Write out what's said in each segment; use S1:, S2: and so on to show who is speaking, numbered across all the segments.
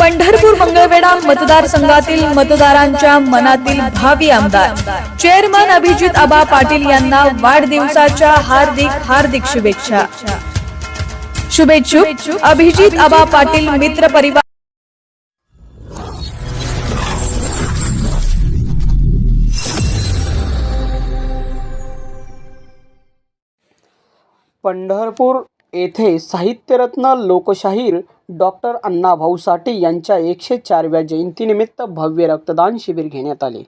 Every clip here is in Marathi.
S1: पंढरपूर मंगळवेढा मतदारसंघातील मतदारांच्या मनातील भावी आमदार. चेअरमन अभिजित आबा पाटील यांना वाढदिवसाच्या हार्दिक हार्दिक शुभेच्छा. शुभेच्छुक अभिजित आबा पाटील मित्र परिवार
S2: पंढरपूर येथे साहित्यरत्न लोकशाहीर डॉक्टर अण्णाभाऊ साठे यांच्या एकशे चारव्या जयंतीनिमित्त भव्य रक्तदान शिबिर घेण्यात आले.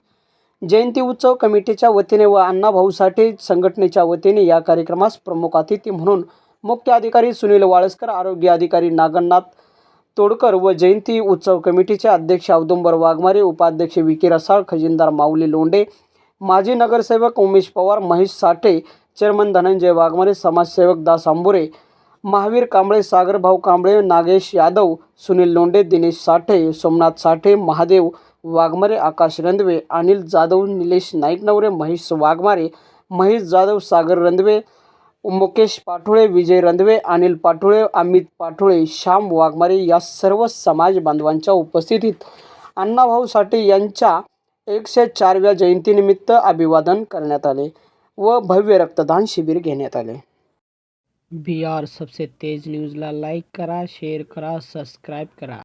S2: जयंती उत्सव कमिटीच्या वतीने व अण्णाभाऊ साठे संघटनेच्या वतीने या कार्यक्रमास प्रमुख अतिथी म्हणून मुख्य अधिकारी सुनील वाळस्कर आरोग्य अधिकारी नागनाथ तोडकर व जयंती उत्सव कमिटीचे अध्यक्ष औदुंबर वाघमारे उपाध्यक्ष विकी रसाळ खजिनदार माऊली लोंडे माजी नगरसेवक उमेश पवार महेश साठे चेअरमन धनंजय वाघमारे समाजसेवक दास आंबुरे महावीर कांबळे सागरभाऊ कांबळे नागेश यादव सुनील लोंढे दिनेश साठे सोमनाथ साठे महादेव वाघमारे आकाश रंधवे अनिल जाधव निलेश नाईकनवरे महेश वाघमारे महेश जाधव सागर रंधवे मुकेश पाठोळे विजय रंधवे अनिल पाठोळे अमित पाठोळे श्याम वाघमारे या सर्व समाज बांधवांच्या उपस्थितीत अण्णाभाऊ साठे यांच्या एकशे चारव्या जयंतीनिमित्त अभिवादन करण्यात आले व भव्य रक्तदान शिबिर घेण्यात आले. बी आर सबसे तेज न्यूजला लाईक करा शेअर करा सबस्क्राईब करा।